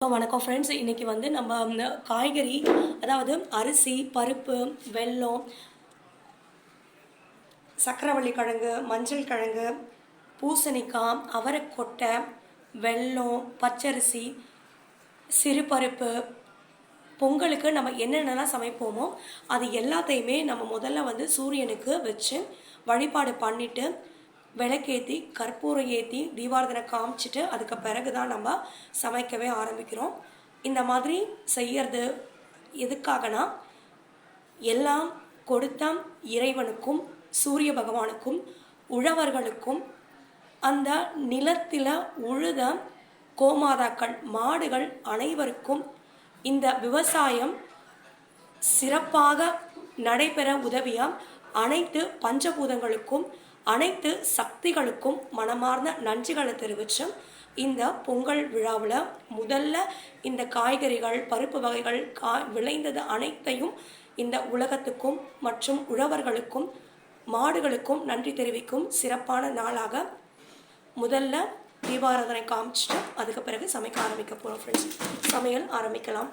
வணக்கம் ஃப்ரெண்ட்ஸ் இன்றைக்கி வந்து நம்ம காய்கறி அதாவது அரிசி பருப்பு வெல்லம் சக்கரவள்ளி கிழங்கு மஞ்சள் கிழங்கு பூசணிக்காய் அவரைக்கொட்டை வெல்லம் பச்சரிசி சிறுபருப்பு. பொங்கலுக்கு நம்ம என்னென்னலாம் சமைப்போமோ அது எல்லாத்தையுமே நம்ம முதல்ல வந்து சூரியனுக்கு வச்சு வழிபாடு பண்ணிவிட்டு விளக்கேற்றி கற்பூரம் ஏற்றி தீபாரதனை காமிச்சிட்டு அதுக்கு பிறகு தான் நம்ம சமைக்கவே ஆரம்பிக்கிறோம். இந்த மாதிரி செய்யறது எதுக்காகனா எல்லாம் கொடுத்த இறைவனுக்கும் சூரிய பகவானுக்கும் உழவர்களுக்கும் அந்த நிலத்தில் உழுத கோமாதாக்கள் மாடுகள் அனைவருக்கும் இந்த விவசாயம் சிறப்பாக நடைபெற உதவிய அனைத்து பஞ்சபூதங்களுக்கும் அனைத்து சக்திகளுக்கும் மனமார்ந்த நன்றிகளை தெரிவித்து இந்த பொங்கல் விழாவில் முதல்ல இந்த காய்கறிகள் பருப்பு வகைகள் கா விளைந்தது அனைத்தையும் இந்த உலகத்துக்கும் மற்றும் உழவர்களுக்கும் மாடுகளுக்கும் நன்றி தெரிவிக்கும் சிறப்பான நாளாக முதல்ல தீபாராதனை காமிச்சிட்டு அதுக்கு பிறகு சமைக்க ஆரம்பிக்க போகிறோம் ஃப்ரெண்ட்ஸ் சமையல் ஆரம்பிக்கலாம்.